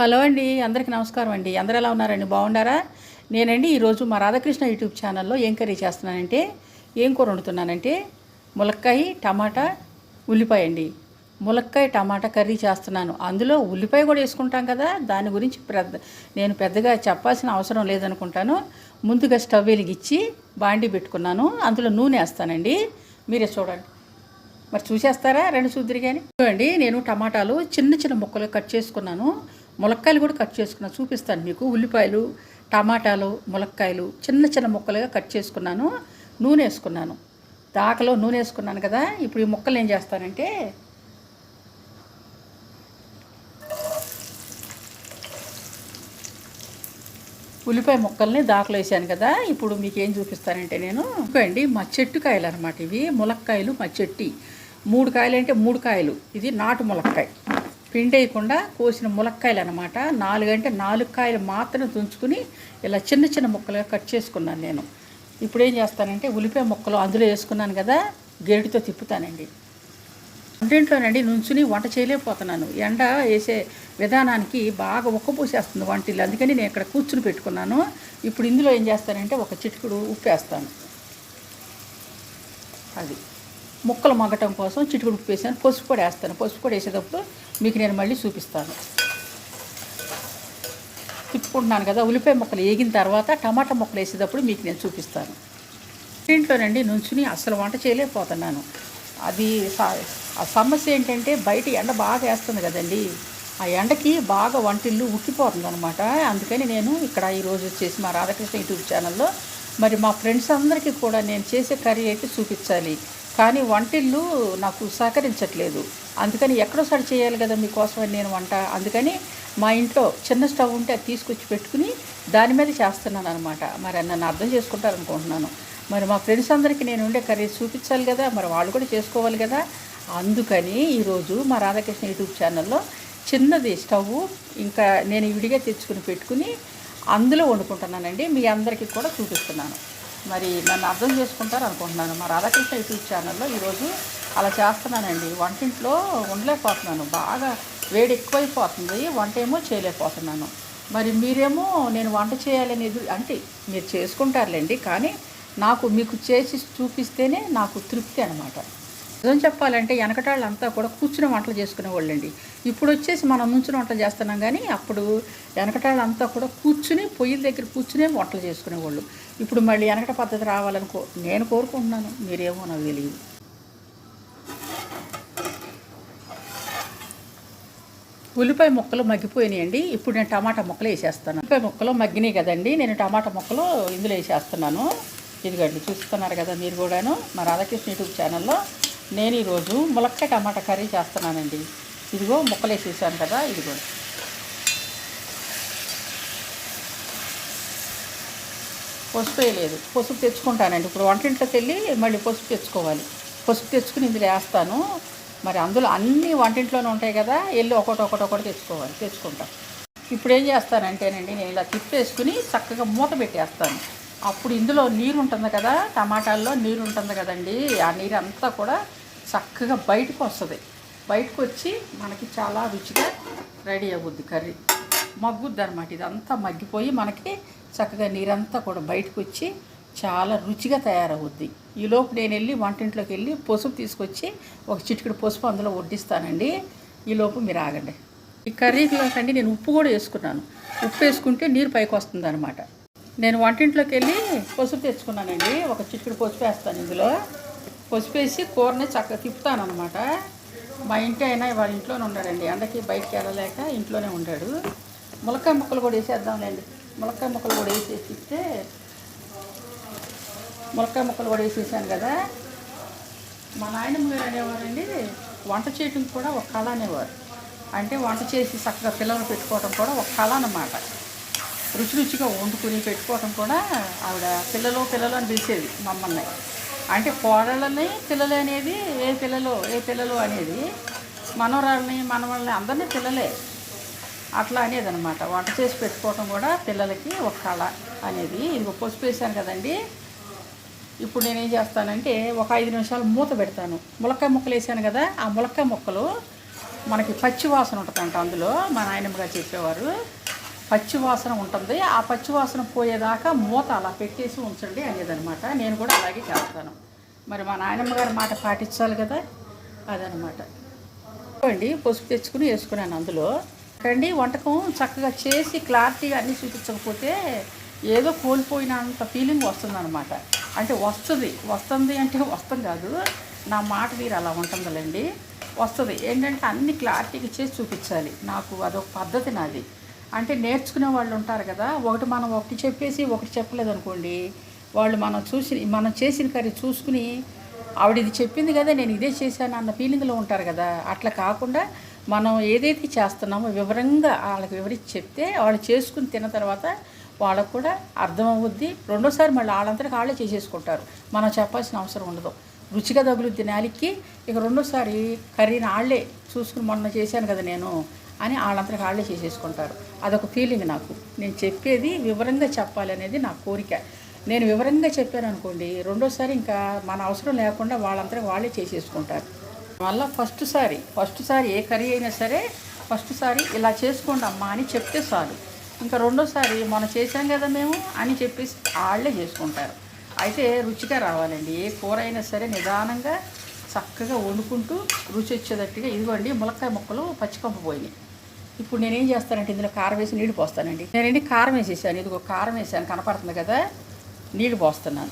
Hello అండి అందరికీ నమస్కారం అండి. అందరు ఎలా ఉన్నారండి? బాగున్నారా? నేనండి ఈరోజు మా రాధాకృష్ణ యూట్యూబ్ ఛానల్లో ఏం కర్రీ చేస్తున్నానంటే ఏం కూర వండుతున్నానంటే ములక్కాయ టమాటా ఉల్లిపాయ అండి. ములక్కాయ టమాటా కర్రీ చేస్తున్నాను. అందులో ఉల్లిపాయ కూడా వేసుకుంటాం కదా దాని గురించి పెద్ద నేను పెద్దగా చెప్పాల్సిన అవసరం లేదనుకుంటాను. ముందుగా స్టవ్ వెలిగించి బాండి పెట్టుకున్నాను. అందులో నూనె వేస్తానండి. మీరే చూడండి. మరి చూసేస్తారా రెండు చూద్దరు కానీ చూడండి నేను టమాటాలు చిన్న చిన్న ముక్కలు కట్ చేసుకున్నాను. ములక్కాయలు కూడా కట్ చేసుకున్నాను. చూపిస్తాను మీకు. ఉల్లిపాయలు టమాటాలు ములక్కాయలు చిన్న చిన్న ముక్కలుగా కట్ చేసుకున్నాను. నూనె వేసుకున్నాను. దాకలో నూనె వేసుకున్నాను కదా. ఇప్పుడు ఈ ముక్కలు ఏం చేస్తానంటే ఉల్లిపాయ ముక్కల్ని దాకలో వేసాను కదా. ఇప్పుడు మీకు ఏం చూపిస్తానంటే నేను అండి మా చెట్టు కాయలు అనమాట ఇవి. ములక్కాయలు మా చెట్టి. మూడు కాయలు అంటే మూడు కాయలు. ఇది నాటు ములక్కాయ. పిండేయకుండా కోసిన ములక్కాయలు అనమాట నాలుగంటే నాలుగు కాయలు మాత్రం తుంచుకుని ఇలా చిన్న చిన్న ముక్కలుగా కట్ చేసుకున్నాను నేను. ఇప్పుడు ఏం చేస్తానంటే ఉల్లిపాయ ముక్కలు అందులో వేసుకున్నాను కదా గేటుతో తిప్పుతానండి. వంటింట్లోనండి నుంచుని వంట చేయలేకపోతున్నాను. ఎండ వేసే విధానానికి బాగా ఉక్కపూసేస్తుంది వంటిల్లు. అందుకని నేను ఇక్కడ కూర్చుని పెట్టుకున్నాను. ఇప్పుడు ఇందులో ఏం చేస్తానంటే ఒక చిటికుడు ఉప్పు వేస్తాను. అది. ముక్కలు మగ్గటం కోసం చిటికుడు ఉప్పు వేసాను. పసుపు కూడా వేస్తాను. పసుపు కూడా వేసేటప్పుడు మీకు నేను మళ్ళీ చూపిస్తాను. తిప్పుకుంటున్నాను కదా ఉల్లిపాయ ముక్కలు వేగిన తర్వాత టమాటా ముక్కలు వేసేటప్పుడు మీకు నేను చూపిస్తాను. ఇంట్లోనండి నుంచుని అసలు వంట చేయలేకపోతున్నాను. అది ఆ సమస్య ఏంటంటే బయట ఎండ బాగా వేస్తుంది కదండి. ఆ ఎండకి బాగా వంటిల్లు ఉక్కిపోతుంది అనమాట అందుకని నేను ఇక్కడ ఈరోజు వచ్చేసి మా రాధాకృష్ణ యూట్యూబ్ ఛానల్లో మరి మా ఫ్రెండ్స్ అందరికీ కూడా నేను చేసే కర్రీ అయితే చూపించాలి. కానీ వంటిల్లు నాకు సహకరించట్లేదు. అందుకని ఎక్కడోసారి చేయాలి కదా మీకోసమని నేను వంట. అందుకని మా ఇంట్లో చిన్న స్టవ్ ఉంటే అది తీసుకొచ్చి పెట్టుకుని దాని మీద చేస్తున్నాను అనమాట మరి నన్ను అర్థం చేసుకుంటారనుకుంటున్నాను మరి మా ఫ్రెండ్స్ అందరికీ నేను ఉండే కర్రీ చూపించాలి కదా మరి వాళ్ళు కూడా చేసుకోవాలి కదా. అందుకని ఈరోజు మా రాధాకృష్ణ యూట్యూబ్ ఛానల్లో చిన్నది స్టవ్ ఇంకా నేను విడిగా తెచ్చుకుని పెట్టుకుని అందులో వండుకుంటున్నానండి. మీ అందరికీ కూడా చూపిస్తున్నాను. మరి నన్ను అర్థం చేసుకుంటారు అనుకుంటున్నాను. మా రాధాకృష్ణ యూట్యూబ్ ఛానల్లో ఈరోజు అలా చేస్తున్నానండి. వంటింట్లో ఉండలేకపోతున్నాను. బాగా వేడి ఎక్కువైపోతుంది. వంట ఏమో చేయలేకపోతున్నాను. మరి మీరేమో నేను వంట చేయాలని ఎదురు అంటే మీరు చేసుకుంటారులేండి కానీ నాకు మీకు చేసి చూపిస్తేనే నాకు తృప్తి అనమాట నిజం చెప్పాలంటే వెనకటాళ్ళంతా కూడా కూర్చుని వంటలు చేసుకునే వాళ్ళండి ఇప్పుడు వచ్చేసి మనం నుంచుని వంటలు చేస్తున్నాం కానీ అప్పుడు వెనకటాళ్ళంతా కూడా కూర్చుని పొయ్యిల దగ్గర కూర్చునే వంటలు చేసుకునేవాళ్ళు. ఇప్పుడు మళ్ళీ వెనకట పద్ధతి రావాలని కో నేను కోరుకుంటున్నాను మీరేమో నాకు తెలియదు. ఉల్లిపాయ ముక్కలు మగ్గిపోయినాయండి. ఇప్పుడు నేను టమాటా ముక్కలు వేసేస్తాను ఉల్లిపాయ ముక్కలు మగ్గినాయి కదండి. నేను టమాటా ముక్కలు ఇందులో వేసేస్తున్నాను. ఇదిగండి చూస్తున్నారు కదా మీరు కూడాను మా రాధాకృష్ణ యూట్యూబ్ ఛానల్లో. నేను ఈరోజు ములక్కాయ టమాటా కర్రీ చేస్తున్నానండి. ఇదిగో ముక్కలు వేసేసాను కదా ఇదిగో. పసుపు వేయలేదు. పసుపు తెచ్చుకుంటానండి. ఇప్పుడు వంటింట్లోకి వెళ్ళి మళ్ళీ పసుపు తెచ్చుకోవాలి. పసుపు తెచ్చుకుని ఇందులో వేస్తాను. మరి అందులో అన్ని వంటింట్లోనే ఉంటాయి కదా వెళ్ళి ఒకటి ఒకటి ఒకటి తెచ్చుకోవాలి తెచ్చుకుంటాను ఇప్పుడు ఏం చేస్తానంటేనండి నేను ఇలా తిప్పేసుకుని చక్కగా మూత పెట్టేస్తాను. అప్పుడు ఇందులో నీరు ఉంటుంది కదా టమాటాల్లో నీరు ఉంటుంది కదండి ఆ నీరు అంతా కూడా చక్కగా బయటకు వస్తుంది. బయటకు వచ్చి మనకి చాలా రుచిగా రెడీ అవుద్ది కర్రీ. మగ్గుద్ది అనమాట ఇదంతా మగ్గిపోయి మనకి చక్కగా నీరంతా కూడా బయటకు వచ్చి చాలా రుచిగా తయారవుద్ది. ఈలోపు నేను వెళ్ళి వంటింట్లోకి వెళ్ళి పసుపు తీసుకొచ్చి ఒక చిటికెడు పసుపు అందులో వడ్డిస్తానండి. ఈలోపు మీరు ఆగండి. ఈ కర్రీలోకండి నేను ఉప్పు కూడా వేసుకున్నాను. ఉప్పు వేసుకుంటే నీరు పైకి వస్తుంది అనమాట నేను వంటింట్లోకి వెళ్ళి పసుపు తెచ్చుకున్నానండి. ఒక చిటికెడు పసుపు వేస్తాను ఇందులో. పసిపేసి కూరని చక్కగా తిప్పుతాను అనమాట మా ఇంటి అయినా వాళ్ళ ఇంట్లోనే ఉన్నాడండి. ఎండకి బయటికి వెళ్ళలేక ఇంట్లోనే ఉండాడు. ములక్కాయ ముక్కలు కూడా వేసేద్దాంలేండి. ములక్కాయ ముక్కలు కూడా వేసేసి ఇస్తే ములక్కాయ ముక్కలు కూడా వేసేసాను కదా. మా నాయనమ్మ గారు అనేవారండి వంట చేయటం కూడా ఒక కళ అనేవారు. అంటే వంట చేసి చక్కగా పిల్లలు పెట్టుకోవడం కూడా ఒక కళ అన్నమాట. రుచి రుచిగా వండుకుని పెట్టుకోవడం కూడా ఆవిడ పిల్లలు పిల్లలు అని పిలిచేది మమ్మల్ని అంటే కోడళ్ళని పిల్లలు అనేది ఏ పిల్లలు ఏ పిల్లలు అనేది మనవరాళ్ళని మనవాళ్ళని అందరినీ పిల్లలే. అట్లా అనేది అనమాట వంట చేసి పెట్టుకోవటం కూడా పిల్లలకి ఒక కళ అనేది. ఇంకో పసుపు వేసాను కదండి. ఇప్పుడు నేను ఏం చేస్తానంటే ఒక ఐదు నిమిషాలు మూత పెడతాను. ములక్కాయ ముక్కలు వేసాను కదా ఆ ములక్కాయ ముక్కలు మనకి పచ్చి వాసన ఉంటుందంట అందులో. మా నాయనమ్మగా చెప్పేవారు. పచ్చివాసన ఉంటుంది. ఆ పచ్చివాసన పోయేదాకా మూత అలా పెట్టేసి ఉంచండి అనేదనమాట నేను కూడా అలాగే చేస్తాను. మరి మా నాయనమ్మ గారి మాట పాటించాలి కదా? అదనమాట అండి పసుపు తెచ్చుకుని వేసుకున్నాను అందులో. అండి వంటకం చక్కగా చేసి క్లారిటీగా అన్నీ చూపించకపోతే ఏదో కోల్పోయినంత ఫీలింగ్ వస్తుందన్నమాట. అంటే వస్తుంది. వస్తుంది అంటే వస్తాం కాదు. నా మాట మీరు అలా ఉంటుందిలేండి. వస్తుంది. ఏంటంటే అన్ని క్లారిటీగా చేసి చూపించాలి. నాకు అదొక పద్ధతి నాది. అంటే నేర్చుకునే వాళ్ళు ఉంటారు కదా ఒకటి మనం ఒకటి చెప్పేసి ఒకటి చెప్పలేదు అనుకోండి వాళ్ళు మనం చూసి మనం చేసిన కర్రీ చూసుకుని ఆవిడ ఇది చెప్పింది కదా నేను ఇదే చేశాను అన్న ఫీలింగ్లో ఉంటారు కదా. అట్లా కాకుండా మనం ఏదైతే చేస్తున్నామో వివరంగా వాళ్ళకి వివరించి చెప్తే వాళ్ళు చేసుకుని తిన్న తర్వాత వాళ్ళకు కూడా అర్థమవుద్ది. రెండోసారి మళ్ళీ వాళ్ళంతటికి వాళ్ళే చేసేసుకుంటారు. మనం చెప్పాల్సిన అవసరం ఉండదు. రుచిగా తగులుద్ది నాలికి ఇక రెండోసారి కర్రీని వాళ్ళే చూసుకుని మొన్న చేశాను కదా నేను. అని వాళ్ళంతటికి వాళ్ళే చేసేసుకుంటారు. అదొక ఫీలింగ్ నాకు. నేను చెప్పేది వివరంగా చెప్పాలి అనేది నా కోరిక. నేను వివరంగా చెప్పాను అనుకోండి రెండోసారి ఇంకా మన అవసరం లేకుండా వాళ్ళంతా వాళ్ళే చేసేసుకుంటారు. మళ్ళీ ఫస్ట్ సారి ఫస్ట్ సారి ఏ కర్రీ అయినా సరే ఫస్ట్ సారి ఇలా చేసుకోండి అమ్మా అని చెప్తే చాలు. ఇంకా రెండోసారి మనం చేసాం కదా మేము అని చెప్పేసి వాళ్ళే చేసుకుంటారు. అయితే రుచిగా రావాలండి. ఏ కూర అయినా సరే నిదానంగా చక్కగా వండుకుంటూ రుచి వచ్చేటట్టుగా ఇదిగోండి ములక్కాయ ముక్కలు పచ్చికంప పోయినాయి. ఇప్పుడు నేనేం చేస్తానంటే ఇందులో కారం వేసి నీళ్ళు పోస్తానండి. నేనండి కారం వేసేసాను. ఇదిగో కారం వేసాను. కనపడుతుంది కదా? నీళ్ళు పోస్తున్నాను.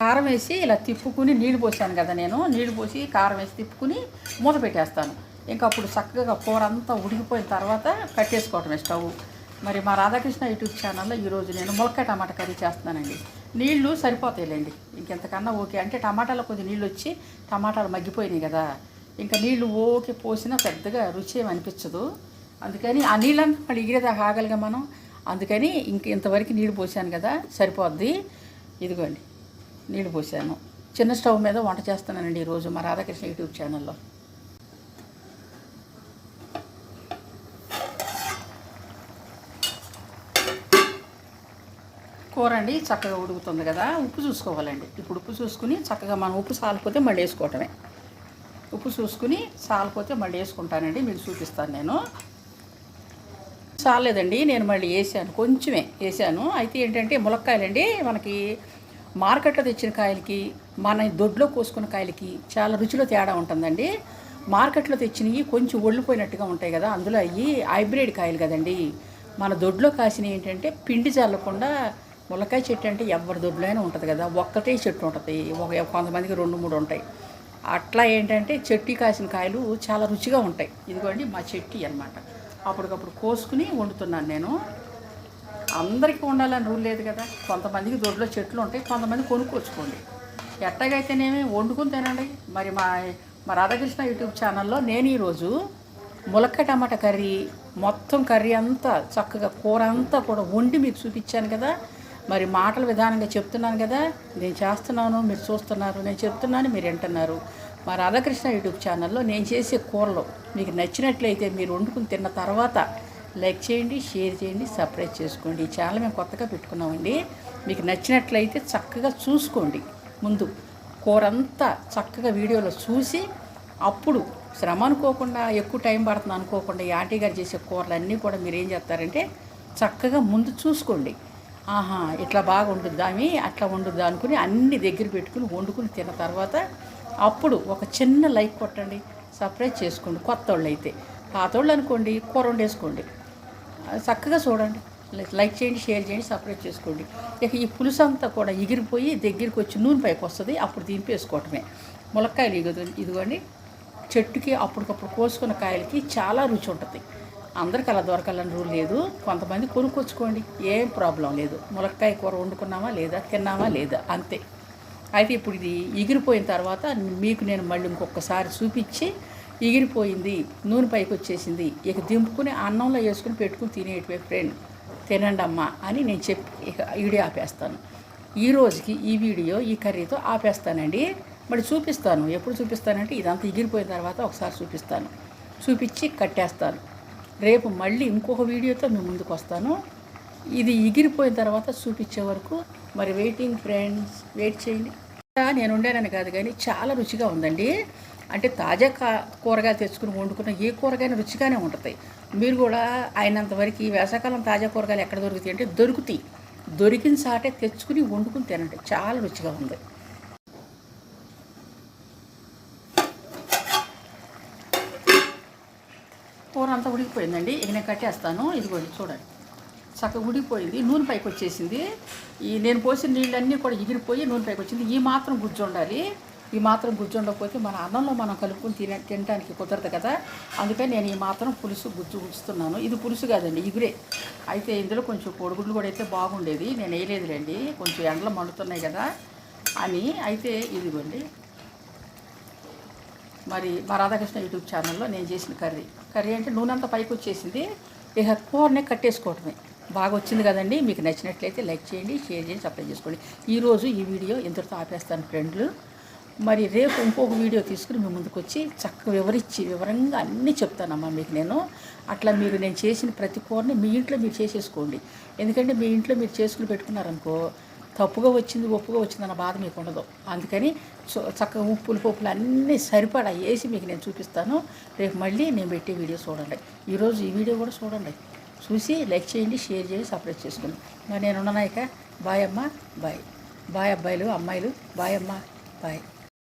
కారం వేసి ఇలా తిప్పుకుని నీళ్ళు పోసాను కదా నేను. నీళ్ళు పోసి కారం వేసి తిప్పుకుని మూత పెట్టేస్తాను. ఇంకా అప్పుడు చక్కగా కూర అంతా ఉడికిపోయిన తర్వాత కట్టేసుకోవటమే స్టవ్. మరి మా రాధాకృష్ణ యూట్యూబ్ ఛానల్లో ఈరోజు నేను ములక్కాయ టమాటా కర్రీ చేస్తున్నానండి. నీళ్ళు సరిపోతాయిలేండి. ఇంకెంతకన్నా ఓకే. అంటే టమాటాలో కొద్ది నీళ్ళు వచ్చి టమాటాలు మగ్గిపోయినాయి కదా. ఇంకా నీళ్ళు ఓకే పోసినా పెద్దగా రుచి ఏమి అనిపించదు. అందుకని ఆ నీళ్ళంతా మళ్ళీ ఇగిరేదాకా ఆగలిగా మనం. అందుకని ఇంక ఇంతవరకు నీళ్ళు పోసాను కదా. సరిపోద్ది. ఇదిగోండి. నీళ్ళు పోసాను. చిన్న స్టవ్ మీద వంట చేస్తున్నానండి ఈరోజు మా రాధాకృష్ణ యూట్యూబ్ ఛానల్లో. కూర చక్కగా ఉడుకుతుంది కదా. ఉప్పు చూసుకోవాలండి. ఇప్పుడు ఉప్పు చూసుకుని చక్కగా మనం ఉప్పు సాలిపోతే మళ్ళీ వేసుకోవటమే. ఉప్పు చూసుకుని సాలిపోతే మళ్ళీ వేసుకుంటానండి. మీకు చూపిస్తాను నేను. చాలేదండి. నేను మళ్ళీ వేసాను. కొంచెమే వేసాను. అయితే ఏంటంటే ములక్కాయలండి. మనకి మార్కెట్లో తెచ్చిన కాయలకి మన దొడ్లో కోసుకున్న కాయలకి చాలా రుచిలో తేడా ఉంటుందండి. మార్కెట్లో తెచ్చినవి కొంచెం ఒళ్ళిపోయినట్టుగా ఉంటాయి కదా. అందులో అవి హైబ్రిడ్ కాయలు కదండి. మన దొడ్లో కాసినవి ఏంటంటే పిండి చల్లకుండా ములక్కాయ చెట్టు అంటే ఎవరి దొడ్లో అయినా ఉంటుంది కదా ఒక్కటే చెట్టు ఉంటుంది. ఒక కొంతమందికి రెండు మూడు ఉంటాయి. అట్లా ఏంటంటే చెట్టు కాసిన కాయలు చాలా రుచిగా ఉంటాయి. ఇదిగోండి మా చెట్టు అనమాట అప్పటికప్పుడు కోసుకుని వండుతున్నాను నేను. అందరికీ ఉండాలని రూల్ లేదు కదా. కొంతమందికి దొడ్లో చెట్లు ఉంటాయి కొంతమంది కొనుక్కోచుకోండి ఎట్టగైతేనేమి వండుకుని తినండి. మరి మా మా రాధాకృష్ణ యూట్యూబ్ ఛానల్లో నేను ఈరోజు ములక్క టమాటా కర్రీ మొత్తం కర్రీ అంతా చక్కగా కూర అంతా కూడా వండి మీకు చూపించాను కదా. మరి మాటల విధానంగా చెప్తున్నాను కదా నేను చేస్తున్నాను మీరు చూస్తున్నారు నేను చెప్తున్నాను మీరు వింటున్నారు. మా రాధాకృష్ణ యూట్యూబ్ ఛానల్లో నేను చేసే కూరలు మీకు నచ్చినట్లయితే మీరు వండుకుని తిన్న తర్వాత లైక్ చేయండి షేర్ చేయండి సబ్స్క్రైబ్ చేసుకోండి. ఈ ఛానల్ మేము కొత్తగా పెట్టుకున్నామండి. మీకు నచ్చినట్లయితే చక్కగా చూసుకోండి. ముందు కూర అంతా చక్కగా వీడియోలో చూసి అప్పుడు శ్రమ అనుకోకుండా ఎక్కువ టైం పడుతుంది అనుకోకుండా ఈ ఆంటీ గారు చేసే కూరలు అన్నీ కూడా మీరు ఏం చేస్తారంటే చక్కగా ముందు చూసుకోండి. ఆహా ఇట్లా బాగా వండుద్దా ఆమె అట్లా వండుద్దా అనుకుని అన్ని దగ్గర పెట్టుకుని వండుకుని తిన్న తర్వాత అప్పుడు ఒక చిన్న లైక్ కొట్టండి సర్ప్రైజ్ చేసుకోండి కొత్త వాళ్ళు అయితే పాత వాళ్ళు అనుకోండి కూర వండేసుకోండి. చక్కగా చూడండి. లైక్ చేయండి షేర్ చేయండి సపరేట్ చేసుకోండి. ఇక ఈ పులుసు అంతా కూడా ఎగిరిపోయి దగ్గరికి వచ్చి నూనె పైకి వస్తుంది అప్పుడు దింపేసుకోవటమే. ములక్కాయలు ఇదిగోండి. చెట్టుకి అప్పటికప్పుడు కోసుకున్న కాయలకి చాలా రుచి ఉంటుంది. అందరికి అలా దొరకాలని రూల్ లేదు. కొంతమంది కొనుక్కొచ్చుకోండి ఏం ప్రాబ్లం లేదు. ములక్కాయ కూర వండుకున్నామా లేదా తిన్నామా లేదా అంతే. అయితే ఇప్పుడు ఇది ఎగిరిపోయిన తర్వాత మీకు నేను మళ్ళీ ఇంకొకసారి చూపించి ఎగిరిపోయింది నూనె పైకి వచ్చేసింది ఇక దింపుకుని అన్నంలో వేసుకుని పెట్టుకుని తినేటివే ఫ్రెండ్ తినండి అమ్మా అని నేను చెప్పి ఇక వీడియో ఆపేస్తాను. ఈ రోజుకి ఈ వీడియో ఈ కర్రీతో ఆపేస్తానండి. మరి చూపిస్తాను. ఎప్పుడు చూపిస్తానంటే ఇదంతా ఎగిరిపోయిన తర్వాత ఒకసారి చూపిస్తాను. చూపించి కట్టేస్తాను. రేపు మళ్ళీ ఇంకొక వీడియోతో మేము ముందుకు వస్తాను. ఇది ఎగిరిపోయిన తర్వాత చూపించే వరకు మరి వెయిటింగ్ ఫ్రెండ్స్ వెయిట్ చేయండి. నేను ఉండేనని కాదు కానీ చాలా రుచిగా ఉందండి. అంటే తాజా కా కూరగాయలు తెచ్చుకుని వండుకున్న ఏ కూరగాయలు రుచిగానే ఉంటుంది. మీరు కూడా అయినంతవరకు ఈ వేసవకాలం తాజా కూరగాయలు ఎక్కడ దొరుకుతాయి అంటే దొరుకుతాయి. దొరికిన సాటే తెచ్చుకుని వండుకుని తినండి. చాలా రుచిగా ఉంది కూర అంతా ఉడికిపోయిందండి. ఇక నేను కట్టేస్తాను ఇదిగోండి చూడండి. చక్కగా ఉడికిపోయింది. నూనె పైకి వచ్చేసింది. ఈ నేను పోసిన నీళ్ళన్నీ కూడా ఎగిరిపోయి నూనె పైకి వచ్చింది. ఈ మాత్రం గుజ్జు ఉండాలి. ఈ మాత్రం గుజ్జు ఉండకపోతే మన అన్నంలో మనం కలుపుకుని తిన తినడానికి కుదరదు కదా. అందుకని నేను ఈ మాత్రం పులుసు గుజ్జు ఉంచుతున్నాను ఇది పులుసు కాదండి ఇగురే. అయితే ఇందులో కొంచెం కోడిగుడ్లు కూడా అయితే బాగుండేది. నేను వేయలేదులేండి. కొంచెం ఎండలు మండుతున్నాయి కదా అని. అయితే ఇదిగోండి. మరి మా రాధాకృష్ణ యూట్యూబ్ ఛానల్లో నేను చేసిన కర్రీ. కర్రీ అంటే నూనె అంతా పైకి వచ్చేసింది. ఇక కూరనే కట్టేసుకోవటమే. బాగా వచ్చింది కదండి. మీకు నచ్చినట్లయితే లైక్ చేయండి షేర్ చేయండి సబ్స్క్రైబ్ చేసుకోండి. ఈరోజు ఈ వీడియో ఇంతటితో ఆపేస్తాను ఫ్రెండ్లు? మరి రేపు ఇంకొక వీడియో తీసుకుని మీ ముందుకు వచ్చి చక్కగా వివరించి వివరంగా అన్నీ చెప్తానమ్మా మీకు నేను. అట్లా మీరు నేను చేసిన ప్రతి కూరని మీ ఇంట్లో మీరు చేసేసుకోండి. ఎందుకంటే మీ ఇంట్లో మీరు చేసుకుని పెట్టుకున్నారనుకో తప్పుగా వచ్చింది ఒప్పుగా వచ్చింది అన్న బాధ మీకు ఉండదు. అందుకని చు- చక్కగా ఉప్పులు పప్పులు అన్నీ సరిపడా వేసి మీకు నేను చూపిస్తాను. రేపు మళ్ళీ నేను పెట్టే వీడియో చూడండి. ఈరోజు ఈ వీడియో కూడా చూడండి. చూసి లైక్ చేయండి షేర్ చేయండి సపరేట్ చేసుకోండి. మరి నేను ఉన్నాయిక బాయ్ అమ్మ బాయ్. బాయ్ అబ్బాయిలు అమ్మాయిలు బాయ్ అమ్మ బాయ్.